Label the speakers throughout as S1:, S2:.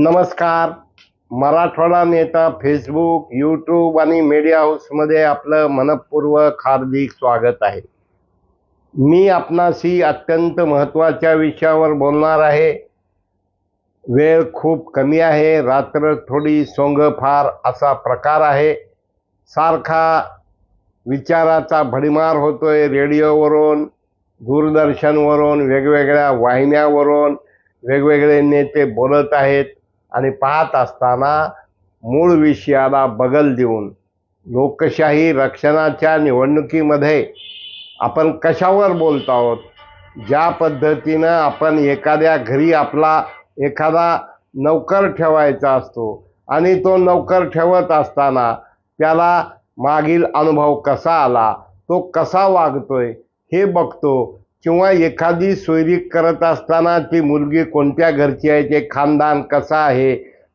S1: नमस्कार. मराठवाडा नेता Facebook YouTube आणि मीडिया हाऊसमध्ये आपलं मनपूर्वक हार्दिक स्वागत आहे. मी आपणाशी अत्यंत महत्त्वाच्या विषयावर बोलणार आहे. वेळ खूप कमी आहे रात्र थोडी सोंग फार असा प्रकार आहे. सारखा विचाराचा भडीमार होतोय रेडिओवरून दूरदर्शनवरून वेगवेगळ्या वाहिन्यावरून वेगवेगळे नेते बोलत आहेत. आणि पाहत असताना मूळ विषयाला बगल देऊन लोकशाही रक्षणाच्या निवडणुकीमध्ये आपण कशावर बोलत आहोत? ज्या पद्धतीनं आपण एखाद्या घरी आपला एखादा नौकर ठेवायचा असतो आणि तो नौकर ठेवत असताना त्याला मागील अनुभव कसा आला? तो कसा वागतोय? हे बघतो. किंवा एखादी सोयरी करत असताना ती मुलगी कोणत्या घरची आहे ते खानदान कसं आहे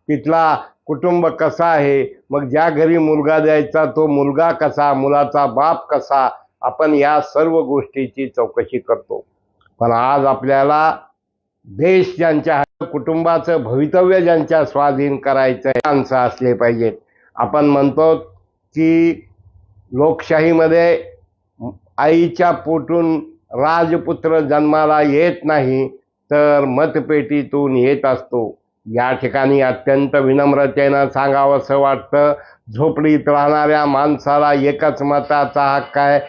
S1: तिथला कुटुंब कसा आहे मग ज्या घरी मुलगा द्यायचा तो मुलगा कसा मुलाचा बाप कसा आपण या सर्व गोष्टीची चौकशी करतो. पण आज आपल्याला देश ज्यांच्या कुटुंबाचं भवितव्य ज्यांच्या स्वाधीन करायचं माणसं असले पाहिजेत आपण म्हणतो की लोकशाहीमध्ये आईच्या पोटून राजपुत्र जन्माला येत नाही तर मतपेटीतून येत असतो. या ठिकाणी अत्यंत विनम्रतेनं सांगावंसं वाटतं झोपडीत राहणाऱ्या माणसाला एकच मताचा हक्क आहे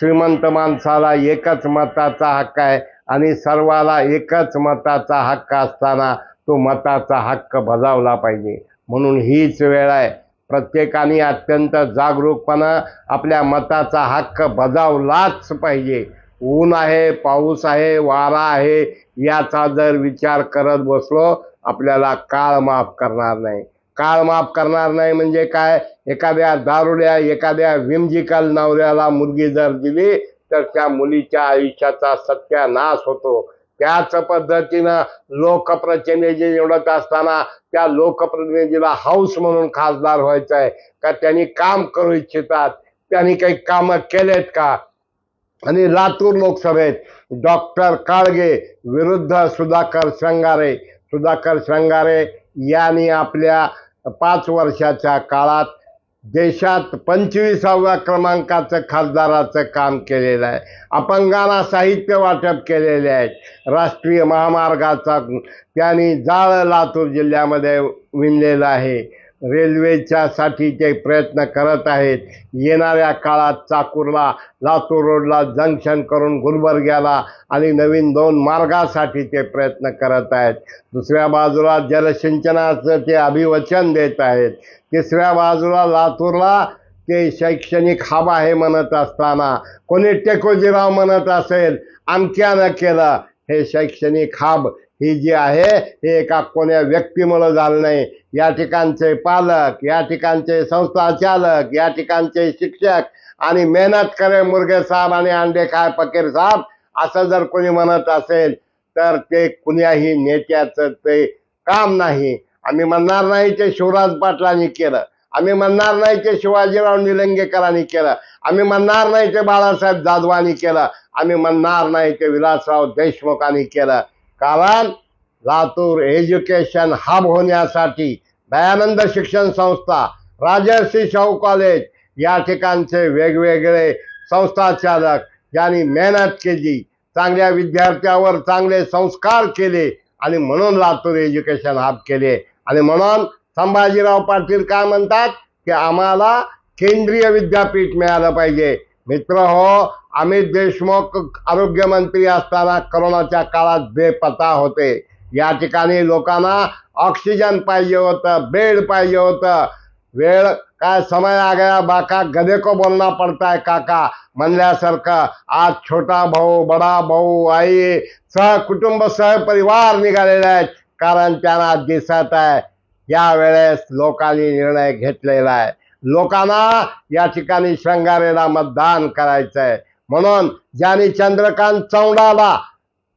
S1: श्रीमंत माणसाला एकच मताचा हक्क आहे आणि सर्वाला एकच मताचा हक्क असताना तो मताचा हक्क बजावला पाहिजे. म्हणून हीच वेळ आहे. प्रत्येकाने अत्यंत जागरूकपणा आपल्या मताचा हक्क बजावलाच पाहिजे. ऊन आहे पाऊस आहे वारा आहे याचा जर विचार करत बसलो आपल्याला काळ माफ करणार नाही. काळ माफ करणार नाही म्हणजे काय? एखाद्या दारुड्या एखाद्या विमजिकल नवऱ्याला मुलगी जर दिली तर त्या मुलीच्या आयुष्याचा सत्यानाश होतो. त्याच पद्धतीनं लोकप्रतिनिधी निवडत असताना त्या लोकप्रतिनिधीला हाऊस म्हणून खासदार व्हायचं आहे का त्यांनी काम करू इच्छितात? त्यांनी काही कामं केलेत का? आणि लातूर लोकसभेत डॉक्टर काळगे विरुद्ध सुधाकर श्रंगारे. सुधाकर श्रंगारे यांनी आपल्या पाच वर्षाच्या काळात देशात पंचवीसाव्या क्रमांकाचं खासदाराचं काम केलेलं आहे. अपंगांना साहित्य वाटप केलेले आहेत. राष्ट्रीय महामार्गाचा त्यांनी जाळ लातूर जिल्ह्यामध्ये विणलेलं आहे. रेल्वेच्यासाठी ते प्रयत्न करत आहेत येणाऱ्या काळात चाकूरला लातूर रोडला जंक्शन करून गुलबर्ग्याला आणि नवीन दोन मार्गासाठी ते प्रयत्न करत आहेत. दुसऱ्या बाजूला जलसिंचनाचं ते अभिवचन देत आहेत तिसऱ्या बाजूला लातूरला ते शैक्षणिक हब आहे म्हणत असताना कोणी टेकोजीराव म्हणत असेल आमच्यानं केलं. हे शैक्षणिक हब ही जी आहे हे एका कोण्या व्यक्तीमुळं झालं नाही. या ठिकाणचे पालक या ठिकाणचे संस्था चालक या ठिकाणचे शिक्षक आणि मेहनत करे मुर्गे साहेब आणि अंडे खाय फकीर साहेब असं जर कोणी म्हणत असेल तर ते कुण्याही नेत्याचं ते काम नाही. आम्ही म्हणणार नाही ते शिवराज पाटलांनी केलं. आम्ही म्हणणार नाही ते शिवाजीराव निलंगेकरांनी केलं. आम्ही म्हणणार नाही ते बाळासाहेब जाधवांनी केलं. आम्ही म्हणणार नाही ते विलासराव देशमुखांनी केलं. कारण लातूर एज्युकेशन हब होण्यासाठी दयानंद शिक्षण संस्था राजर्षी शाहू कॉलेज या ठिकाणचे वेगवेगळे संस्था चालक ज्यांनी मेहनत केली चांगल्या विद्यार्थ्यावर चांगले संस्कार केले आणि म्हणून लातूर एज्युकेशन हब केले. आणि म्हणून संभाजीराव पाटील काय म्हणतात की आम्हाला केंद्रीय विद्यापीठ मिळालं पाहिजे. मित्र हो अमित देशमुख आरोग्यमंत्री असताना करोनाच्या काळात बेपता होते. या ठिकाणी लोकांना ऑक्सिजन पाहिजे होतं बेड पाहिजे होतं. वेळ काय समय आ गया बाका गधे को बोलना पडता है काका. म्हणल्यासारखं आज छोटा भाऊ बडा भाऊ आई सह कुटुंब सह परिवार निघालेले आहेत. कारण त्यांना दिसत आहे यावेळेस लोकांनी निर्णय घेतलेला आहे. लोकांना या ठिकाणी श्रंगारेला मतदान करायचं आहे म्हणून ज्यांनी चंद्रकांत चौंडाला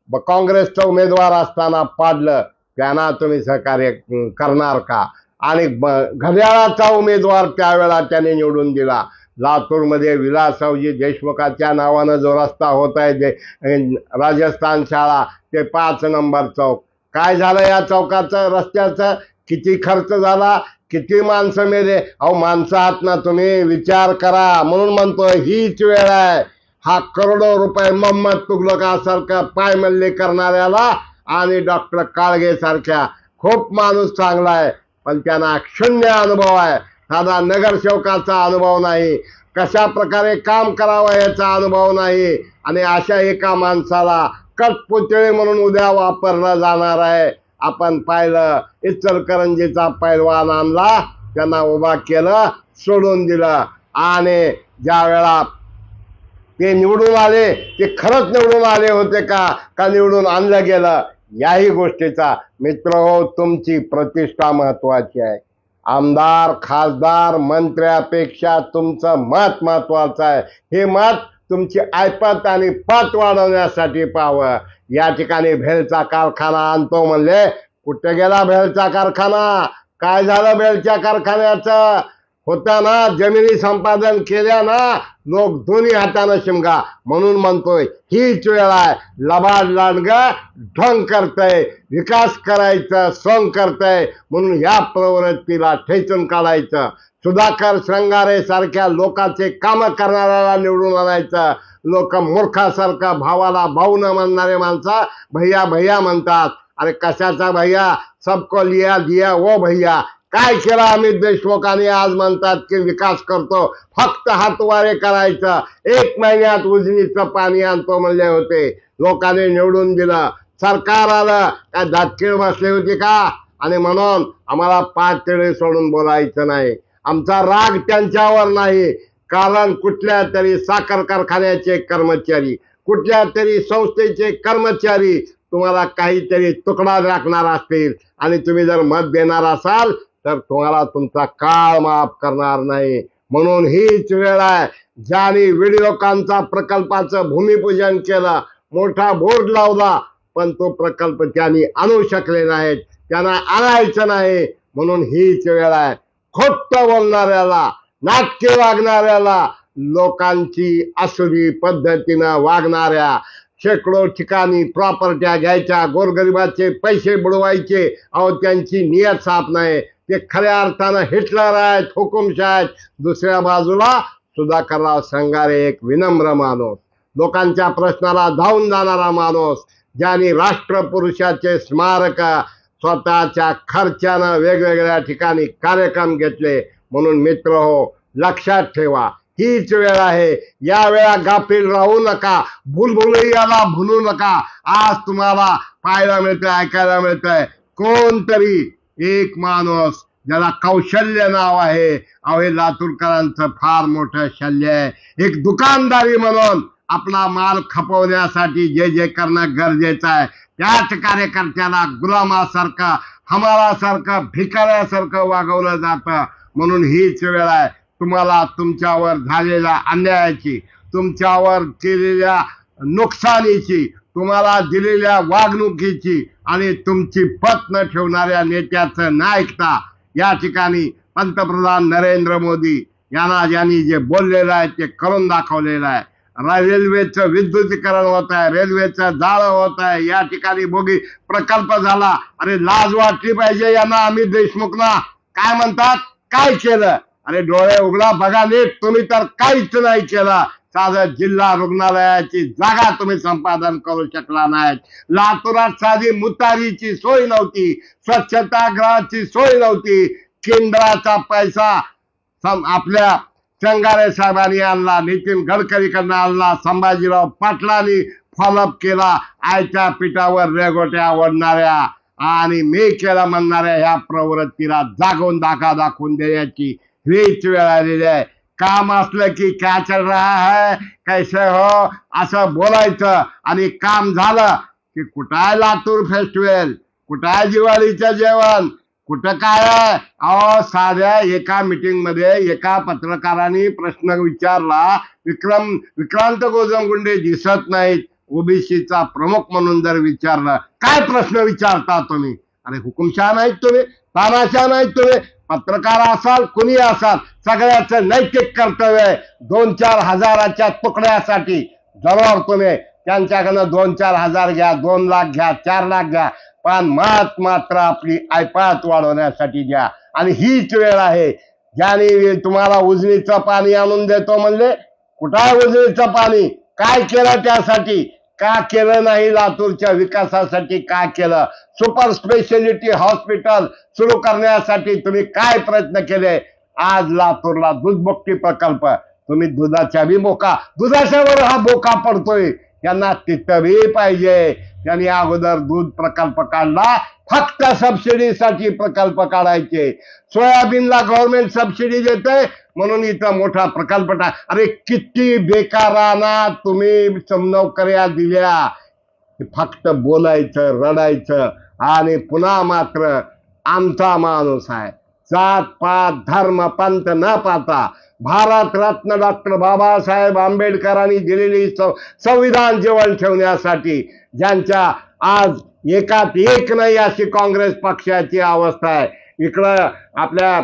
S1: काँग्रेसचं काँग्रेसचा उमेदवार असताना पाडलं त्यांना तुम्ही सहकार्य करणार का? आणि घड्याळाचा उमेदवार त्यावेळा त्याने निवडून दिला. लातूरमध्ये विलासरावजी देशमुखाच्या नावानं जो रस्ता होत आहे जे राजस्थान शाळा ते पाच नंबर चौक. काय झालं या चौकाचं रस्त्याचं? किती खर्च झाला? किती माणसं मेले? अहो माणसं आहात ना तुम्ही विचार करा. म्हणून म्हणतो हीच वेळ आहे. हा करोडो रुपये मोहम्मद तुगलकासारखा पायमल्ली करणाऱ्याला आणि डॉक्टर काळगे सारख्या खूप माणूस चांगला आहे पण त्यांना शून्य अनुभव आहे. साधा नगरसेवकाचा अनुभव नाही. कशा प्रकारे काम करावं याचा अनुभव नाही. आणि अशा एका माणसाला कटपुतळे म्हणून उद्या वापरला जाणार आहे. आपण पाहिलं इचलकरंजीचा पैलवान आणला त्यांना उभा केलं सोडून दिलं. आणि ज्या वेळा ते निवडून आले ते खरंच निवडून आले होते का? का निवडून आणलं गेलं? याही गोष्टीचा मित्र हो तुमची प्रतिष्ठा महत्वाची आहे. आमदार खासदार मंत्र्यापेक्षा तुमचं मत महत्वाचं आहे. हे मत तुमची ऐपत आणि पत वाढवण्यासाठी पाहावं. या ठिकाणी भेलचा कारखाना आणतो म्हणले. कुठे गेला भेलचा कारखाना? काय झालं भेलच्या कारखान्याचं? होता ना जमिनी संपादन केल्या ना लोक दोन्ही हातानं शिमगा. म्हणून म्हणतोय हीच वेळ आहे. लबाड लांडग ढंग करतय विकास करायचं सोंग करतय. म्हणून या प्रवृत्तीला ठेचून काढायचं. सुधाकर श्रंगारे सारख्या लोकांचे काम करणाऱ्याला निवडून आणायचं. लोक मूर्खासारखं भावाला भाऊ न म्हणणारे माणसा भैया भैया म्हणतात. अरे कशाचा भैया? सबको लिया दिया वो भैया. काय केलं अमित देशमुखांनी? आज म्हणतात की विकास करतो. फक्त हातवारे करायचं. एक महिन्यात उजनीचं पाणी आणतो म्हणले होते. लोकांनी निवडून दिलं. सरकार आलं. काय दातकीळ बसली होती का? आणि म्हणून आम्हाला पाच तेळे सोडून बोलायचं नाही. आमचा राग त्यांच्यावर नाही कारण कुठल्या तरी साखर कारखान्याचे कर्मचारी कुठल्या तरी संस्थेचे कर्मचारी तुम्हाला काहीतरी तुकडा राखणार असतील. आणि तुम्ही जर मत देणार असाल तर तुम्हाला तुमचा काळ माफ करणार नाही. म्हणून हीच वेळ आहे. ज्याने विडिओकांचा प्रकल्पाचं भूमिपूजन केलं मोठा बोर्ड लावला पण तो प्रकल्प त्यांनी आणू शकले नाहीत. त्यांना आणायचं नाही. म्हणून हीच वेळ आहे. खोट बोलणाऱ्याला नाटके वागणाऱ्याला लोकांची असुरी पद्धतीनं वागणाऱ्या शेकडो ठिकाणी प्रॉपर्ट्या घ्यायच्या गोरगरिबाचे पैसे बुडवायचे अहो त्यांची नियत साफ नाही. ते खऱ्या अर्थानं हिटलर आहेत हुकुमशाह आहेत. दुसऱ्या बाजूला सुधाकरराव संगारे एक विनम्र माणूस. लोकांच्या प्रश्नाला धावून जाणारा माणूस ज्यांनी राष्ट्रपुरुषाचे स्मारक स्वतःच्या खर्चानं वेगवेगळ्या ठिकाणी कार्यक्रम घेतले. म्हणून मित्र हो लक्षात ठेवा हीच वेळ आहे. या वेळा गाफील राहू नका भूलभुलैयाला भुलू नका. आज तुम्हाला पाहायला मिळतंय ऐकायला मिळतंय कोणतरी एक माणूस ज्याला कौशल्य नाव आहे. अवे लातूरकरांचं फार मोठं शल्य आहे. एक दुकानदारी म्हणून आपला माल खपवण्यासाठी जे जे करणं गरजेचं आहे. त्याच कार्यकर्त्याला गुलामासारखं हमालासारखं भिकाऱ्यासारखं वागवलं जातं. म्हणून हीच वेळ आहे. तुम्हाला तुमच्यावर झालेल्या अन्यायाची तुमच्यावर केलेल्या नुकसानीची तुम्हाला दिलेल्या वागणुकीची आणि तुमची पत न ठेवणाऱ्या नेत्याचं न ऐकता या ठिकाणी पंतप्रधान नरेंद्र मोदी यांना ज्यांनी जे बोललेलं आहे ते करून दाखवलेलं आहे. रेल्वेचं विद्युतीकरण होत आहे रेल्वेचं जाळं होत आहे या ठिकाणी बोगी प्रकल्प झाला. अरे लाज वाटली पाहिजे यांना अमित देशमुखना. काय म्हणतात? काय केलं? अरे डोळे उघडा बघा नीट. तुम्ही तर काहीच नाही केलं. साधं जिल्हा रुग्णालयाची जागा तुम्ही संपादन करू शकला नाही लातूरात साधी मुतारीची सोय नव्हती. स्वच्छतागृहाची सोय नव्हती. केंद्राचा पैसा आपल्या चंगारे साहेबांनी आणला नितीन गडकरीकडनं आणला संभाजीराव पाटलांनी फॉलोअप केला आयच्या पिठावर रेगोट्या ओढणाऱ्या. आणि मी केलं म्हणणाऱ्या ह्या प्रवृत्तीला जागून दाखा दाखवून देण्याची हीच वेळ आलेली आहे. काम असलं की क्या चल रहा है कैसे हो असं बोलायचं. आणि काम झालं की कुठं आहे लातूर फेस्टिवल कुठं आहे दिवाळीचं जेवण? कुठं काय अहो साध्या एका मीटिंगमध्ये एका पत्रकाराने प्रश्न विचारला. विक्रम विक्रांत गोजमगुंडे दिसत नाहीत. ओबीसीचा प्रमुख म्हणून जर विचारलं काय प्रश्न विचारता तुम्ही? अरे हुकुमशहा नाहीत तुम्ही तानाशाह नाहीत तुम्ही पत्रकार असाल कुणी असाल सगळ्याचं नैतिक कर्तव्य आहे. दोन चार हजाराच्या तुकड्यासाठी जरूर तुम्ही. त्यांच्याकडनं दोन चार हजार घ्या दोन लाख घ्या चार लाख घ्या. पण मात मात्र आपली ऐपात वाढवण्यासाठी द्या. आणि हीच वेळ आहे. ज्याने तुम्हाला उजनीचं पाणी आणून देतो म्हणले कुठं आहे उजनीचं पाणी? काय केलं त्यासाठी? का केलं नाही लातूरच्या विकासासाठी? का केलं? सुपर स्पेशालिटी हॉस्पिटल सुरू करण्यासाठी तुम्ही काय प्रयत्न केले? आज लातूरला दूध प्रकल्प. तुम्ही दुधाच्या बी बोका दुधाच्या वर हा बोका पडतोय. त्यांना तिथरी पाहिजे. त्यांनी अगोदर दूध प्रकल्प काढला फक्त सबसिडीसाठी प्रकल्प काढायचे. सोयाबीनला गव्हर्नमेंट सबसिडी देते म्हणून इथं मोठा प्रकल्प टाक अरे किती बेकारांना तुम्ही नोकऱ्या दिल्या. फक्त बोलायचं रडायचं आणि पुन्हा मात्र आमचा माणूस आहे. जात पात धर्म पंत न पाहता भारतरत्न डॉक्टर बाबासाहेब आंबेडकरांनी दिलेली सं- संविधान जीवन ठेवण्यासाठी ज्यांच्या आज एकात एक नाही अशी काँग्रेस पक्षाची अवस्था आहे. इकडं आपल्या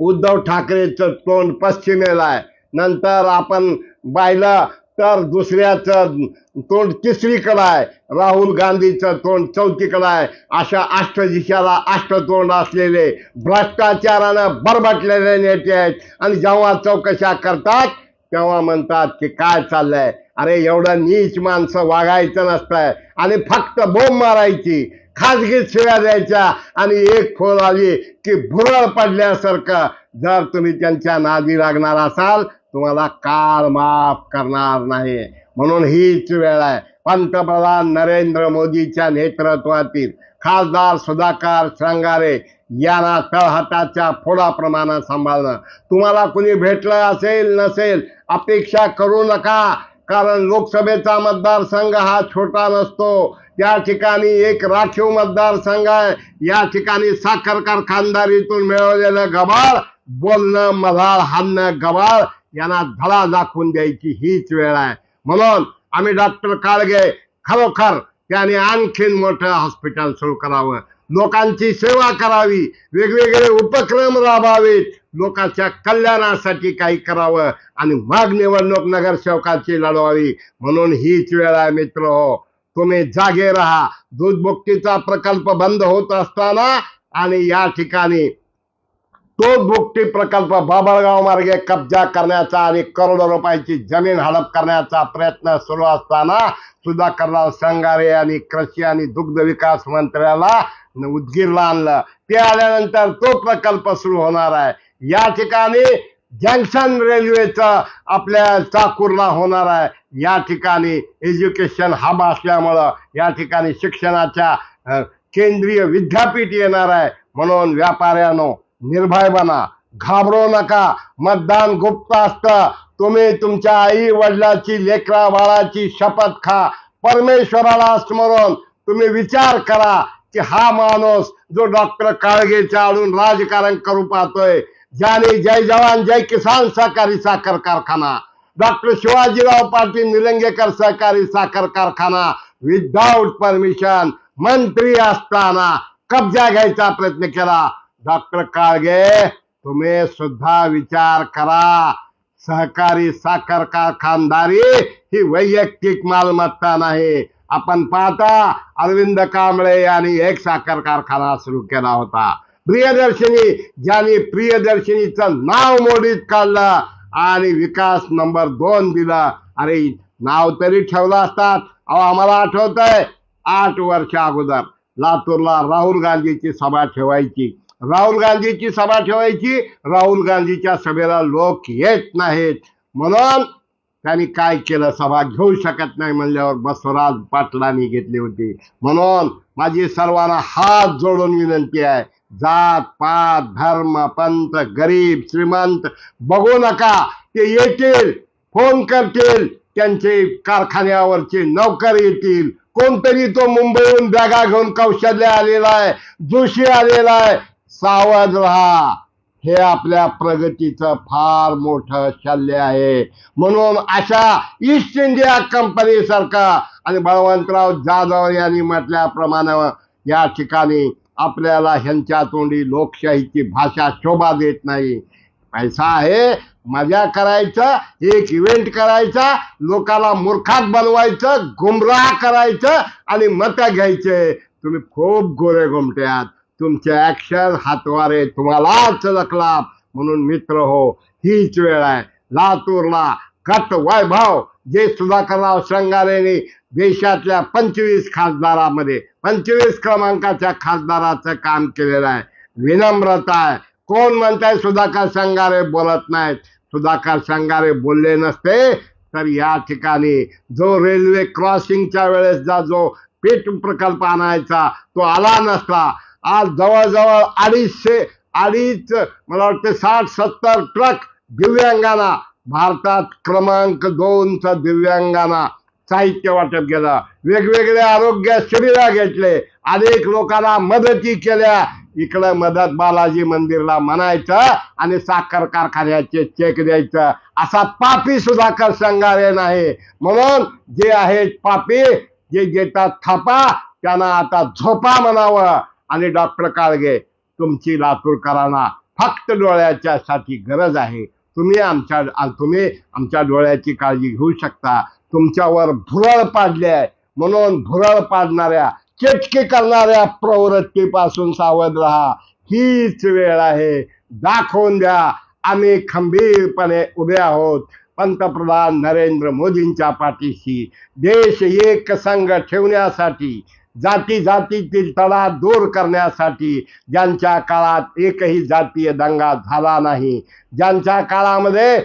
S1: उद्धव ठाकरेचं तोंड पश्चिमेला आहे. नंतर आपण पाहिलं तर दुसऱ्याचं तोंड तिसरीकडं आहे. राहुल गांधीचं तोंड चौथीकडं आहे. अशा अष्टदिशाला अष्टतोंड असलेले भ्रष्टाचारानं बरबटलेले नेते आहेत. आणि जेव्हा चौकशा करतात तेव्हा म्हणतात की काय चाललंय? अरे एवढं नीच माणसं वागायचं नसतंय. आणि फक्त बोंब मारायची खाजगी शिव्या द्यायच्या आणि एक फोल आली की भुरळ पडल्यासारखं. जर तुम्ही त्यांच्या नादी लागणार असाल तुम्हाला काल माफ करणार नाही. म्हणून हीच वेळ आहे. पंतप्रधान नरेंद्र मोदीच्या नेतृत्वातील खासदार सुधाकर श्रंगारे यांना तळहाताच्या फोडाप्रमाणे सांभाळणं. तुम्हाला कुणी भेटलं असेल नसेल अपेक्षा करू नका. कारण लोकसभेचा मतदारसंघ हा छोटा नसतो. या ठिकाणी एक राखीव मतदारसंघ आहे. या ठिकाणी साखर कारखानदारीतून मिळवलेलं गबाळ बोलणं मधाळ हाणणं गबाळ यांना धडा दाखवून द्यायची हीच वेळ आहे. म्हणून आम्ही डॉक्टर काळगे खरोखर त्याने आणखीन मोठं हॉस्पिटल सुरू करावं. लोकांची सेवा करावी. वेगवेगळे उपक्रम राबावेत. लोकांच्या कल्याणासाठी काही करावं. आणि मग निवडणूक नगरसेवकाची लढवावी. म्हणून हीच वेळ आहे मित्र. हो तुम्ही जागे राहा. दूधभुक्तीचा प्रकल्प बंद होत असताना आणि या ठिकाणी तो भुकटी प्रकल्प बाबळगाव मार्गे कब्जा करण्याचा आणि करोडो रुपयाची जमीन हडप करण्याचा प्रयत्न सुरू असताना सुधाकरराव संगारे आणि कृषी आणि दुग्ध विकास मंत्र्याला उदगीरला आणलं. ते आल्यानंतर तो प्रकल्प सुरू होणार आहे. या ठिकाणी जंक्शन रेल्वेचं आपल्या चाकूरला होणार आहे. या ठिकाणी एज्युकेशन हब असल्यामुळं या ठिकाणी शिक्षणाच्या केंद्रीय विद्यापीठ येणार आहे. म्हणून व्यापाऱ्यानो निर्भय बना घाबरू नका. मतदान गुप्त असतं. तुम्ही तुमच्या आई वडिलाची लेकरा बाळाची शपथ खा. परमेश्वराला स्मरून तुम्ही विचार करा की हा माणूस जो डॉक्टर काळगेच्या आडून राजकारण करू पाहतोय ज्याने जय जवान जय किसान सहकारी साखर कारखाना डॉक्टर शिवाजीराव पाटील निलंगेकर सहकारी साखर कारखाना विदाउट परमिशन मंत्री असताना कब्जा घ्यायचा प्रयत्न केला. डॉक्टर काळगे तुम्ही सुद्धा विचार करा. सहकारी साखर कारखानदारी ही वैयक्तिक मालमत्ता नाही. आपण पाहता अरविंद कांबळे यांनी एक साखर कारखाना सुरू केला होता. प्रियदर्शनी ज्यांनी प्रियदर्शनीचं नाव मोडीत काढलं आणि विकास नंबर दोन दिला. अरे नाव तरी ठेवलं असतात. अहो आम्हाला आठवत आहे आठ वर्ष अगोदर लातूरला राहुल गांधीची सभा ठेवायची. राहुल गांधीची सभा ठेवायची. राहुल गांधीच्या सभेला लोक येत नाहीत. म्हणून त्यांनी काय केलं? सभा घेऊ शकत नाही म्हणल्यावर बसवराज पाटलांनी घेतली होती. म्हणून माझी सर्वांना हात जोडून विनंती आहे. जात पात धर्म पंथ गरीब श्रीमंत बघू नका. ते येतील फोन करतील त्यांचे कारखान्यावरचे नौकर येतील. कोणतरी तो मुंबईहून बॅगा घेऊन कौशल्य आलेला आहे जोशी आलेला आहे. सावध राहा. हे आपल्या प्रगतीचं फार मोठं शल्य आहे. म्हणून अशा ईस्ट इंडिया कंपनी सारखा आणि बळवंतराव जाधव यांनी म्हटल्याप्रमाणे या ठिकाणी आपल्याला ह्यांच्या तोंडी लोकशाहीची भाषा शोभा देत नाही. पैसा आहे मजा करायचं एक इव्हेंट करायचा लोकाला मूर्खात बनवायचं गुमराह करायचं आणि मतं घ्यायचे. तुम्ही खूप गोरे घुमट्यात तुमचे ऍक्शन हातवारे तुम्हालाच लकला म्हणून मित्र हो हीच वेळ आहे. लातूरला कट वैभव जे सुधाकरराव श्रंगारेने देशातल्या पंचवीस खासदारामध्ये पंचवीस क्रमांकाच्या खासदाराचं काम केलेलं आहे. विनम्रता आहे. कोण म्हणताय सुधाकर श्रंगारे बोलत नाहीत? सुधाकर श्रंगारे बोलले नसते तर या ठिकाणी जो रेल्वे क्रॉसिंगच्या वेळेसचा जो पीठ प्रकल्प आणायचा तो आला नसता. आज जवळजवळ अडीचशे अडीच मला वाटतं साठ सत्तर ट्रक दिव्यांगांना भारतात क्रमांक दोनचा दिव्यांगांना साहित्य वाटप केलं. वेगवेगळे आरोग्य शिबिरा घेतले. अनेक लोकांना मदती केल्या. इकडं मदत बालाजी मंदिरला म्हणायचं आणि साखर कारखान्याचे चेक द्यायचं. असा पापी सुधाकर संघारे नाही. म्हणून जे आहेत पापी जे घेतात थापा त्यांना आता झोपा म्हणावं. आणि डॉक्टर काळगे तुमची लातूरकरांना फक्त डोळ्याच्यासाठी गरज आहे. तुम्ही आमच्या तुम्ही आमच्या डोळ्याची काळजी घेऊ शकता. तुमच्यावर भुरळ पाडले आहे. म्हणून भुरळ पाडणाऱ्या चेटकी करणाऱ्या प्रवृत्तीपासून सावध राहा. हीच वेळ आहे. दाखवून द्या. आम्ही खंबीरपणे उभे आहोत. पंतप्रधान नरेंद्र मोदींच्या पाठीशी. देश एक संघ ठेवण्यासाठी जाती जातीतील तडा दूर करण्यासाठी ज्यांच्या काळात एकही जातीय दंगा झाला नाही ज्यांच्या काळामध्ये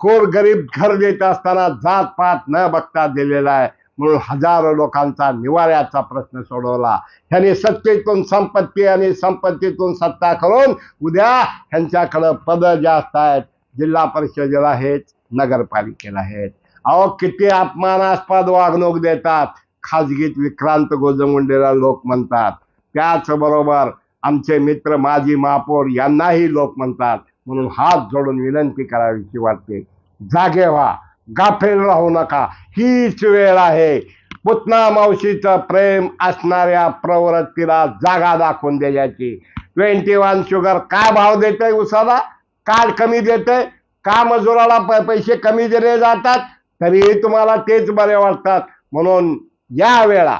S1: गोरगरीब घर देत असताना जात पात न बघता दिलेला आहे म्हणून हजारो लोकांचा निवाऱ्याचा प्रश्न सोडवला. ह्याने सत्तेतून संपत्ती आणि संपत्तीतून सत्ता करून उद्या ह्यांच्याकडं पदं जास्त आहेत. जिल्हा परिषदेला आहेत नगरपालिकेला आहेत. अहो किती अपमानास्पद वागणूक देतात. खाजगीत विक्रांत गोजमुंडेला लोक म्हणतात. त्याचबरोबर आमचे मित्र माजी महापौर यांनाही लोक म्हणतात. म्हणून हात जोडून विनंती करावीची वाटते. जागे व्हा. गाफेल राहू नका. हीच वेळ आहे. पुतना मावशीचं प्रेम असणाऱ्या प्रवृत्तीला जागा दाखवून द्यायची ट्वेंटी वन शुगर का भाव देते उसाला? का कमी देते का मजुराला प- पैसे कमी दिले जातात? तरीही तुम्हाला तेच बरे वाटतात. म्हणून या वेळा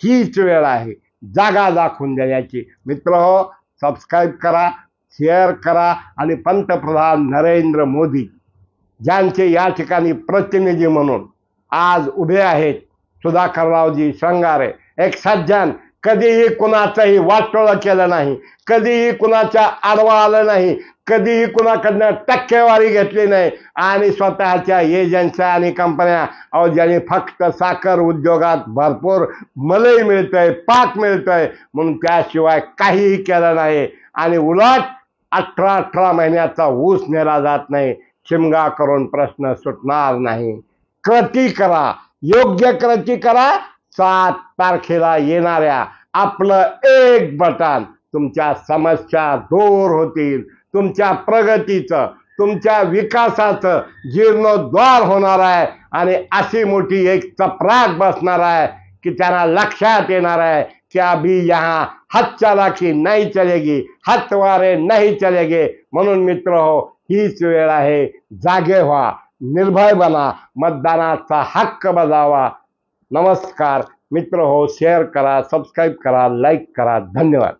S1: हीच वेळ आहे. जागा दाखवून देण्याची. मित्र हो सबस्क्राईब करा शेअर करा आणि पंतप्रधान नरेंद्र मोदी ज्यांचे या ठिकाणी प्रतिनिधी म्हणून आज उभे आहेत सुधाकररावजी श्रंगारे एक सज्जन कधीही कुणाचंही वाटोळं केलं नाही कधीही कुणाच्या आडवा आलं नाही कधीही कुणाकडनं टक्केवारी घेतली नाही. आणि स्वतःच्या एजन्सी आणि कंपन्या अहो ज्यांनी फक्त साखर उद्योगात भरपूर मलई मिळतंय पाक मिळतंय म्हणून त्याशिवाय काहीही केलं नाही. आणि उलट अठरा अठरा महिन्याचा ऊस नेला जात नाही. शिमगा करून प्रश्न सुटणार नाही. कृती करा. योग्य कृती करा. सात तारखेला येणाऱ्या आपलं एक बटन तुमच्या समस्या दूर होतील. तुमच्या प्रगतीचं तुमच्या विकासाचं जीर्णोद्वार होणार आहे आणि अशी मोठी एक चपराक बसणार आहे की त्यांना लक्षात येणार आहे की अभी यहाँ हात चालाकी नाही चलेगी हातवारे नाही चलेगे. म्हणून मित्र हो हीच वेळ आहे. जागे व्हा निर्भय बना. मतदानाचा हक्क बजावा. नमस्कार. मित्र हो शेअर करा सबस्क्राईब करा लाईक करा. धन्यवाद.